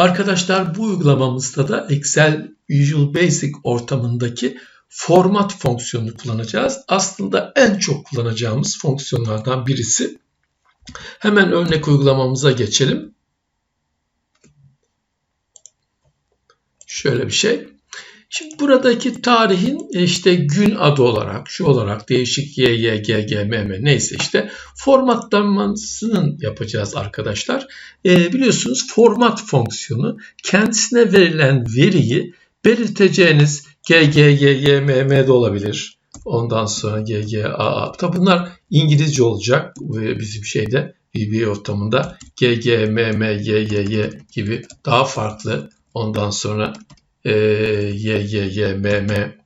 Arkadaşlar bu uygulamamızda da Excel Visual Basic ortamındaki format fonksiyonunu kullanacağız. Aslında en çok kullanacağımız fonksiyonlardan birisi. Hemen örnek uygulamamıza geçelim. Şöyle bir şey. Şimdi buradaki tarihin işte gün adı olarak, şu olarak değişik y, y, g, g, m, m neyse işte formatlanmasının yapacağız arkadaşlar. E, biliyorsunuz format fonksiyonu kendisine verilen veriyi belirteceğiniz g, g, g, y, m, m de olabilir. Ondan sonra g, g, a, a. Tabi bunlar İngilizce olacak bizim şeyde VB ortamında g, g, m, m, y, y, y gibi daha farklı Ondan sonra e, Y, Y, Y, M, M,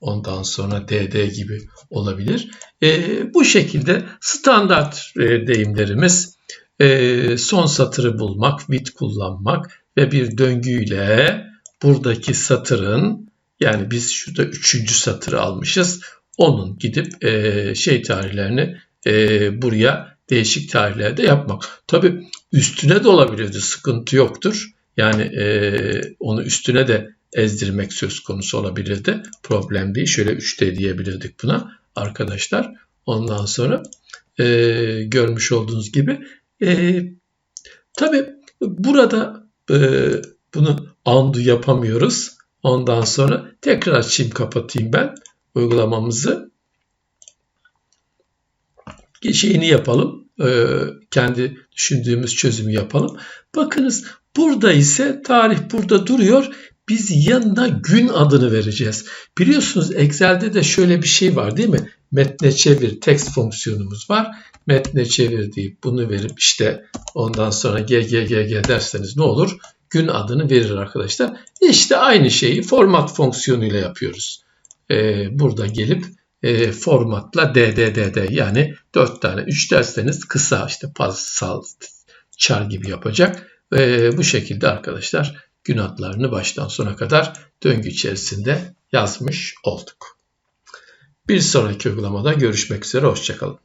ondan sonra DD gibi olabilir. E, bu şekilde standart e, deyimlerimiz e, son satırı bulmak, with kullanmak ve bir döngüyle buradaki satırın yani biz şurada üçüncü satırı almışız. Onun gidip e, şey tarihlerini e, buraya değişik tarihlerde yapmak. Tabi üstüne de olabilirdi sıkıntı yoktur. Yani e, onu üstüne de ezdirmek söz konusu olabilirdi. Problem değil. Şöyle 3D diyebilirdik buna arkadaşlar. Ondan sonra e, görmüş olduğunuz gibi. E, Tabi burada e, bunu undo yapamıyoruz. Ondan sonra tekrar açayım kapatayım ben uygulamamızı. Şeyini yapalım. E, kendi düşündüğümüz çözümü yapalım. Bakınız burada ise tarih burada duruyor biz yanına gün adını vereceğiz. Biliyorsunuz Excel'de de şöyle bir şey var değil mi? Metne çevir text fonksiyonumuz var. Metne çevir deyip bunu verip işte ondan sonra gggg derseniz ne olur? Gün adını verir arkadaşlar. İşte aynı şeyi format fonksiyonuyla yapıyoruz. Ee, burada gelip e, formatla dddd yani 4 tane 3 derseniz kısa işte puzzle char gibi yapacak. E, bu şekilde arkadaşlar gün adlarını baştan sona kadar döngü içerisinde yazmış olduk. Bir sonraki uygulamada görüşmek üzere, hoşçakalın.